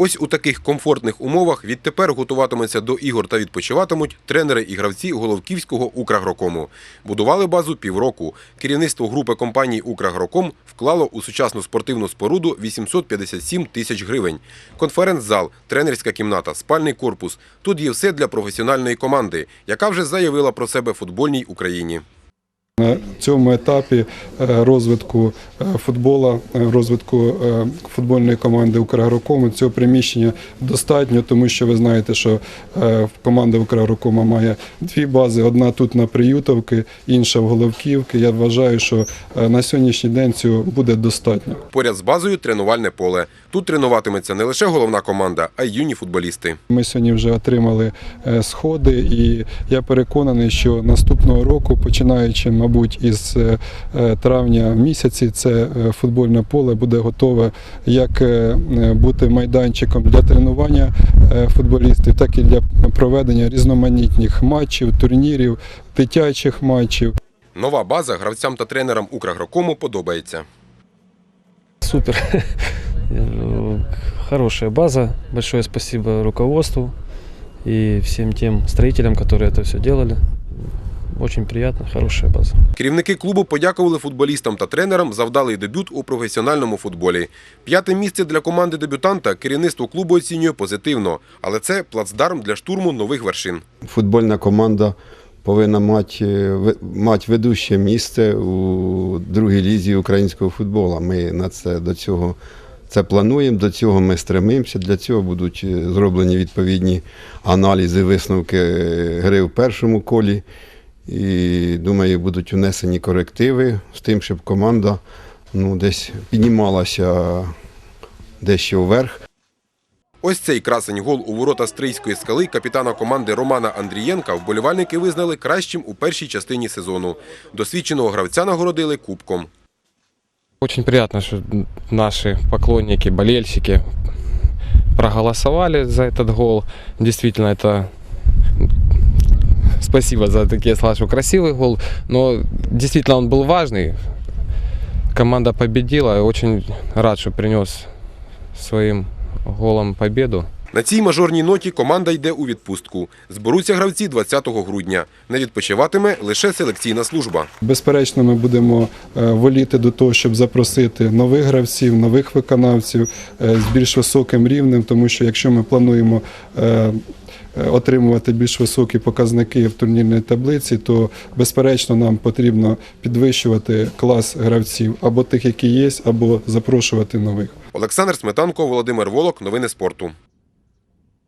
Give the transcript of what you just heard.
Ось у таких комфортних умовах відтепер готуватимуться до ігор та відпочиватимуть тренери і гравці Головківського «Украгрокому». Будували базу півроку. Керівництво групи компаній «Украгроком» вклало у сучасну спортивну споруду 857 тисяч гривень. Конференц-зал, тренерська кімната, спальний корпус. Тут є все для професіональної команди, яка вже заявила про себе футбольній Україні. На цьому етапі е, розвитку е, футбола, е, розвитку футбольної команди «Украгрокому» цього приміщення достатньо, тому що ви знаєте, що команда «Украгрокома» має дві бази: одна тут на Приютовки, інша в Головківки. Я вважаю, що на сьогоднішній день цього буде достатньо. Поряд з базою тренувальне поле. Тут тренуватиметься не лише головна команда, а й юні футболісти. Ми сьогодні вже отримали сходи, і я переконаний, що наступного року, починаючи, мабуть, із е, е, травня місяці, це е, футбольне поле буде готове як е, е, бути майданчиком для тренування е, футболістів, так і для проведення різноманітних матчів, турнірів, дитячих матчів. Нова база гравцям та тренерам «Украгрокому» подобається. Супер. Э, Хорошая база. Большое спасибо руководству и всем тем строителям, которые это все делали. Очень приятно, хорошая база. Керівники клубу подякували футболістам та тренерам за вдалий дебют у професіональному футболі. П'яте місце для команди дебютанта керівництво клубу оцінює позитивно, але це плацдарм для штурму нових вершин. футбольна команда повинна мати, е, мати ведуще місце у другій лізі українського футболу. Ми на це до цього це плануємо, до цього ми стремимося. Для цього будуть е, зроблені відповідні аналізи, висновки е, гри в першому колі. І думаю, будуть внесені корективи з тим, щоб команда ну, десь піднімалася дещо вверх. Ось цей красень гол у ворота Стрийської скали капітана команди Романа Андрієнка вболівальники визнали кращим у першій частині сезону. Досвідченого гравця нагородили кубком. Очень приятно, что наши поклонники, болельщики проголосовали за этот гол. Действительно, это спасибо за такие что красивый гол. Но действительно он был важный. Команда победила. Очень рад, что принес своим голом победу. На цій мажорній ноті команда йде у відпустку. Зберуться гравці 20 грудня. Не відпочиватиме лише селекційна служба. Безперечно, ми будемо е, воліти до того, щоб запросити нових гравців, нових виконавців е, з більш високим рівнем, тому що якщо ми плануємо е, отримувати більш високі показники в турнірній таблиці, то безперечно нам потрібно підвищувати клас гравців або тих, які є, або запрошувати нових. Олександр Сметанко, Володимир Волок. Новини спорту.